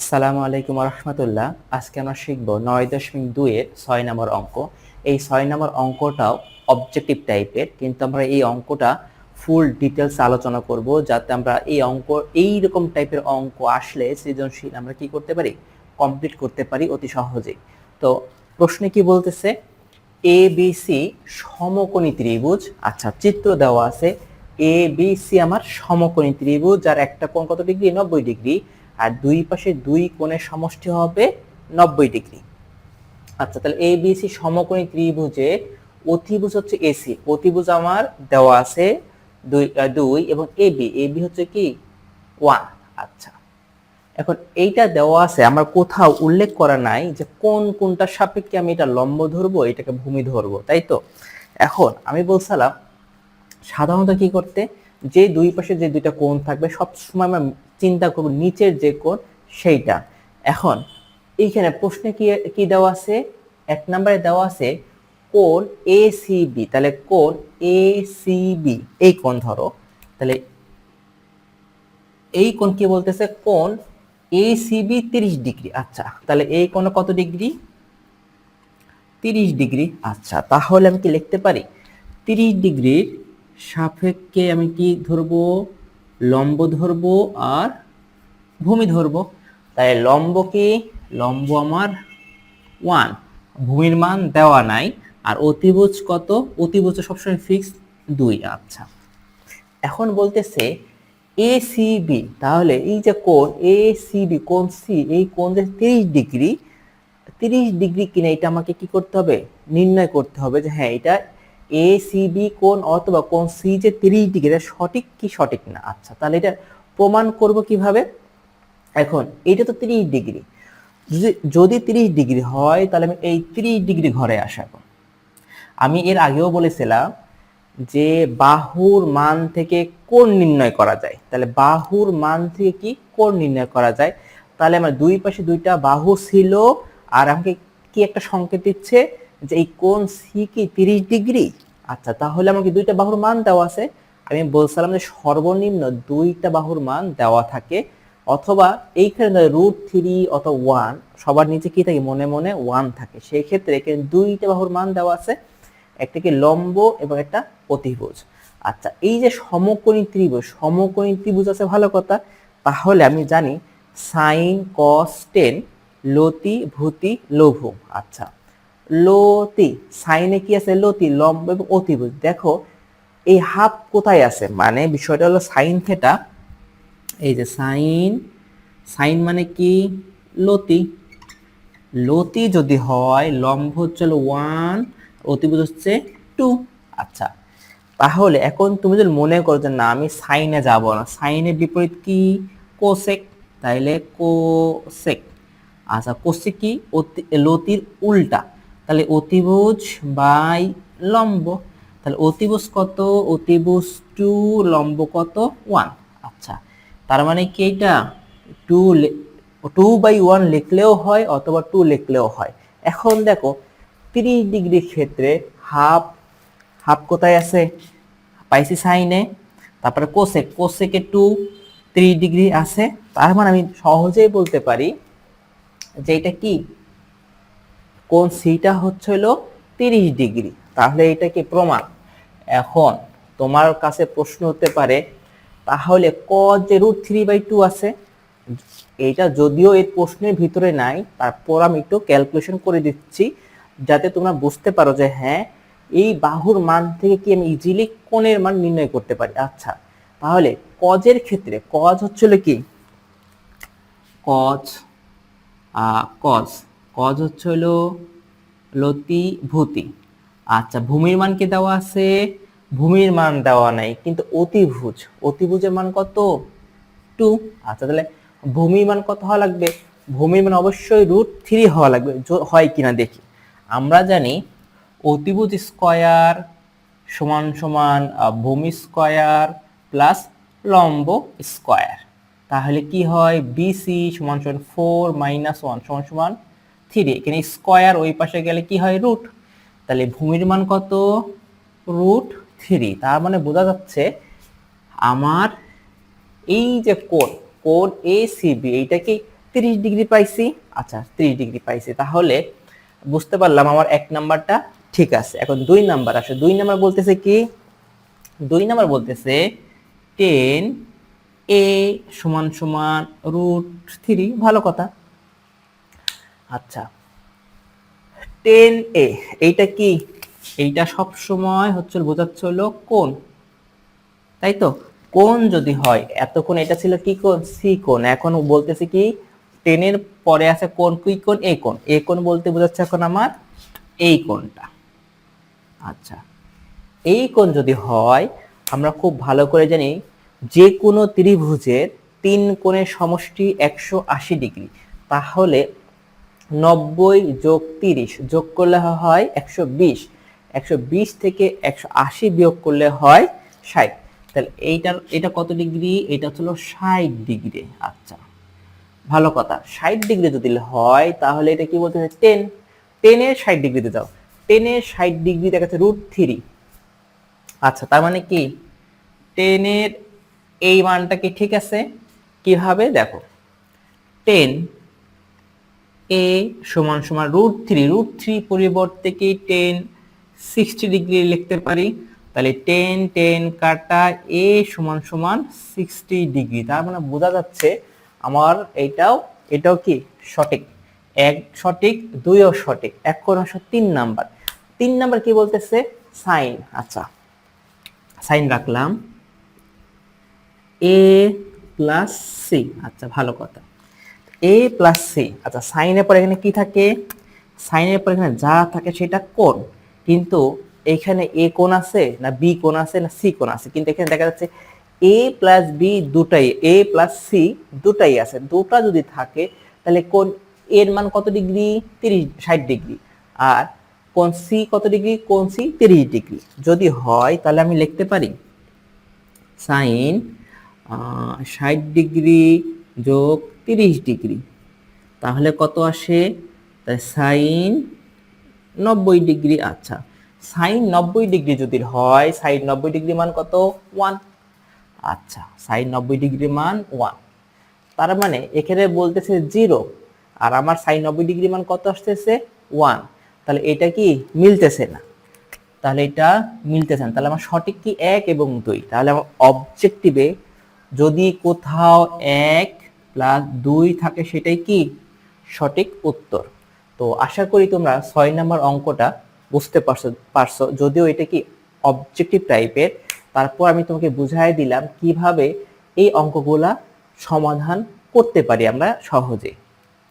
আসসালামু আলাইকুম রহমতুল্লাহ আজকে আমরা শিখব নয় দশমিক দুইয়ের ছয় নম্বর অঙ্ক। এই ছয় নম্বর অঙ্কটাও অবজেক্টিভ টাইপের কিন্তু আমরা এই অঙ্কটা ফুল ডিটেলস আলোচনা করব, যাতে আমরা এই অঙ্ক, এই রকম টাইপের অঙ্ক আসলে সৃজনশীল আমরা কি করতে পারি? কমপ্লিট করতে পারি অতি সহজেই তো প্রশ্নে কি বলতেছে? এ বি সি সমকোণী ত্রিভুজ আচ্ছা চিত্র দেওয়া আছে। এ বি সি আমার সমকোণী ত্রিভুজ, যার একটা কোণ কত ডিগ্রি? নব্বই ডিগ্রি। আর দুই পাশে দুই কোণের সমষ্টি হবে নব্বই ডিগ্রি। আচ্ছা তাহলে এ বি সি সমকোণী ত্রিভুজে অতিভুজ হচ্ছে এসি অতিভুজ আমার দেওয়া আছে দুই দুই এবং এ বি এ বি হচ্ছে কি? ওয়ান। আচ্ছা এখন এইটা দেওয়া আছে, আমার কোথাও উল্লেখ করা নাই যে কোন কোনটার সাপেক্ষে আমি এটা লম্ব ধরবো, এটাকে ভূমি ধরবো, তাই তো? এখন আমি বলছিলাম, সাধারণত কি করতে? যে দুই পাশে যে দুইটা কোণ থাকবে সব সময় আমরা চিন্তা করব, নিচের যে কোণ সেইটা। এখন, এইখানে প্রশ্নে কি কি দেওয়া আছে? এক নম্বরে দেওয়া আছে, কোণ এ সি বি তাহলে কোণ এ সি বি এই কোণ ধরো। তাহলে এই কোণ কি বলতেছে? কোণ এ সি বি তিরিশ ডিগ্রি আচ্ছা। তাহলে এই কোণ কত ডিগ্রি? তিরিশ ডিগ্রি আচ্ছা। তাহলে আমি কি লিখতে পারি? তিরিশ ডিগ্রির সাপেক্ষে আমি কি ধরবো? লম্ব ধরবো আর ভূমি ধরবো তাই লম্ব কি লম্ব আমার ওয়ান ভূমির মান দেওয়া নাই। আর অতিভুজ কত? অতিভুজ সবসময় ফিক্স দুই। আচ্ছা। এখন বলতেছে এ বি তাহলে এই যে কোণ এ বি কোণ সি এই কোণ যে তিরিশ ডিগ্রি তিরিশ ডিগ্রি কিনা, এটা আমাকে কি করতে হবে? নির্ণয় করতে হবে যে হ্যাঁ এটা এ বি কোণ অথবা কোন সি যে তিরিশ ডিগ্রি, এটা সঠিক কি সঠিক না? আচ্ছা তাহলে এটা প্রমাণ করব কীভাবে? এখন, এটা তো তিরিশ ডিগ্রি। যদি যদি তিরিশ ডিগ্রি হয়, তাহলে আমি এই তিরিশ ডিগ্রি ঘরে আসাবো। আমি এর আগেও বলেছিলাম যে বাহুর মান থেকে কোণ নির্ণয় করা যায়। তাহলে বাহুর মান থেকে কি কোণ নির্ণয় করা যায়? তাহলে আমার দুই পাশে দুইটা বাহু ছিল, আর আমাকে কি একটা সংকেত দিচ্ছে? যে এই কোন সি কি তিরিশ ডিগ্রি? আচ্ছা তাহলে আমাকে দুইটা বাহুর মান দেওয়া আছে। আমি বলছিলাম যে সর্বনিম্ন দুইটা বাহুর মান দেওয়া থাকে। অথবা এইখানে রুট থ্রি অথবা ওয়ান সবার নিচে কি থাকে? মনে মনে ওয়ান থাকে। সেই ক্ষেত্রে এখানে দুইটা বাহুর মান দেওয়া আছে। একটা কি লম্ব এবং একটা অতিভুজ। আচ্ছা এই যে সমকোণী ত্রিভুজ সমকোণী ত্রিভুজ আছে ভালো কথা। তাহলে আমি জানি সাইন কস টেন লতি ভূতি লঘু। আচ্ছা লতি, সাইনে কি আছে? লতি, লম্ব এবং অতিভুজ। দেখো, এই হাফ কোথায় আছে? মানে বিষয়টা হলো সাইন থেটা। এই যে সাইন সাইন মানে কি? লতি। লতি যদি হয়, লম্ব হচ্ছে ওয়ান, অতিভুজ হচ্ছে টু। আচ্ছা তাহলে এখন তুমি যদি মনে করো যে না, আমি সাইনে যাব না, সাইনের বিপরীত কি? কোসেক। তাইলে কোসেক। আচ্ছা কোসেক কি? লতির উল্টা। তাহলে অতিভুজ বাই লম্ব। তাহলে অতিভুজ কত? অতিভুজ টু, লম্ব কত? ওয়ান। আচ্ছা তার মানে কি এটা টু টু বাই ওয়ান লিখলেও হয় অথবা টু লিখলেও হয়। এখন দেখো, তিরিশ ডিগ্রি ক্ষেত্রে হাফ হাফ কোথায় আছে? পাইছি সাইনে। তারপরে কোসেক, কোসেকে টু, ত্রিশ ডিগ্রি আছে। তার মানে আমি সহজেই বলতে পারি যে এটা কি? কোন সিটা হচ্ছে হলো তিরিশ ডিগ্রি। তাহলে এটা কি প্রমাণ? এখন তোমার কাছে প্রশ্ন হতে পারে, তাহলে ক যে রুট থ্রি বাই টু আছে এটা যদিও এর প্রশ্নের ভিতরে নাই, তারপর আমি একটু ক্যালকুলেশন করে দিচ্ছি, যাতে তোমরা বুঝতে পারো যে হ্যাঁ এই বাহুর মান থেকে কি আমি ইজিলি কোণের মান নির্ণয় করতে পারি? আচ্ছা তাহলে কজের ক্ষেত্রে কজ হচ্ছিল কি? কজ কজ কজ হচ্ছে হলো লতি ভূতি। আচ্ছা ভূমির মান কি দেওয়া আছে? ভূমির মান দেওয়া নাই, কিন্তু অতিভুজ। অতিভুজের মান কত? টু। আচ্ছা তাহলে ভূমির মান কত হওয়া লাগবে? ভূমির মান অবশ্যই রুট থ্রি হওয়া লাগবে হয় কিনা দেখি। আমরা জানি অতিভুজ স্কয়ার সমান সমান ভূমি স্কয়ার প্লাস লম্ব স্কয়ার তাহলে কি হয়? বিসি সমান সমান ফোর মাইনাস ওয়ান সমান সমান থ্রি, এখানে স্কয়ার ওই পাশে গেলে কি হয়? রুট। তাহলে ভূমির মান কত? Root three. তার মানে বোঝা যাচ্ছে আমার এই যে কোণ কোণ এ সি বি এইটা তিরিশ ডিগ্রি পাইছি। আচ্ছা তিরিশ ডিগ্রি পাইছি। তাহলে বুঝতে পারলাম আমার এক নাম্বারটা ঠিক আছে। এখন দুই নাম্বার আসে। দুই নাম্বার বলতেছে কি? দুই নাম্বার বলতেছে টেন এ সমান সমান রুট থ্রি। ভালো কথা। আচ্ছা। টেন এ এইটা কি? এইটা সব সময় হচ্ছে বোঝাচ্ছে হলো কোন তাই তো? কোন যদি হয়, এতক্ষণ এটা ছিল কি কোন সি কোন এখন বলতেছে কি টেনের পরে আছে কোন কি কোন এ কোন এ কোন বলতে বোঝাচ্ছে এখন আমার এই কোনটা আচ্ছা। এই কোন যদি হয়, আমরা খুব ভালো করে জানি যে কোনো ত্রিভুজের তিন কোণের সমষ্টি একশো আশি ডিগ্রি। তাহলে নব্বই যোগ তিরিশ যোগ করলে হয় একশো বিশ। একশো বিশ থেকে একশো আশি বিয়োগ করলে হয় ষাট। তাহলে এইটার এটা কত ডিগ্রি? এটা হলো ষাট ডিগ্রি। আচ্ছা ভালো কথা। ষাট ডিগ্রি যদি হয়, তাহলে এটা কি বলতে টেন। টেনের ষাট ডিগ্রিতে যাও। টেনের ষাট ডিগ্রি দেখাচ্ছে রুট থ্রি। আচ্ছা তার মানে কি? টেনের এই মানটা কি ঠিক আছে? কীভাবে? দেখো, টেন এ সমান সমান রুট থ্রি রুট থ্রি পরিবর্তে কি টেন সিক্সটি ডিগ্রি লিখতে পারি? তাহলে টেন টেন কাটা এ সমান সমান সিক্সটি ডিগ্রি তার মানে বোঝা যাচ্ছে আমার এইটাও এটাও কি সঠিক? এক সঠিক, দুইও সঠিক। এক আসো তিন নাম্বার। তিন নাম্বার কি বলতেছে? সাইন। আচ্ছা সাইন রাখলাম। এ প্লাস সি আচ্ছা ভালো কথা। এ প্লাস সি আচ্ছা সাইনের পর এখানে কি থাকে? সাইনের পর এখানে যা থাকে সেটা কোন কিন্তু এখানে এ কোন আছে না বি কোন আছে না সি কোন আছে? কিন্তু এখানে দেখা যাচ্ছে এ প্লাস বি দুটাই এ প্লাস সি দুটাই আছে। দুটা যদি থাকে, তাহলে কোন এর মান কত ডিগ্রি? তিরিশ, ষাট ডিগ্রি। আর কোন সি কত ডিগ্রি? কোন সি তিরিশ ডিগ্রি। যদি হয়, তাহলে আমি লিখতে পারি সাইন ষাট ডিগ্রি যোগ তিরিশ ডিগ্রি। তাহলে কত আসে? তাই সাইন নব্বই ডিগ্রি আচ্ছা। সাইন নব্বই ডিগ্রি যদি হয়, সাইন নব্বই ডিগ্রি মান কত? ওয়ান। আচ্ছা সাইন নব্বই ডিগ্রি মান ওয়ান। তার মানে এখানে বলতেছে জিরো, আর আমার সাইন নব্বই ডিগ্রি মান কত আসতেছে? ওয়ান। তাহলে এটা কি মিলতেছে না? তাহলে এটা মিলতেছে না। তাহলে আমার সঠিক কি? এক এবং দুই। তাহলে আমার অবজেক্টিভে যদি কোথাও এক প্লাস দুই থাকে সেটাই কি? সঠিক উত্তর। তো আশা করি তোমরা ছয় নম্বর অঙ্কটা বুঝতে পারছ পারছ। যদিও এটা কি অবজেক্টিভ টাইপের তারপর আমি তোমাকে বুঝাই দিলাম কীভাবে এই অঙ্কগুলা সমাধান করতে পারি আমরা সহজে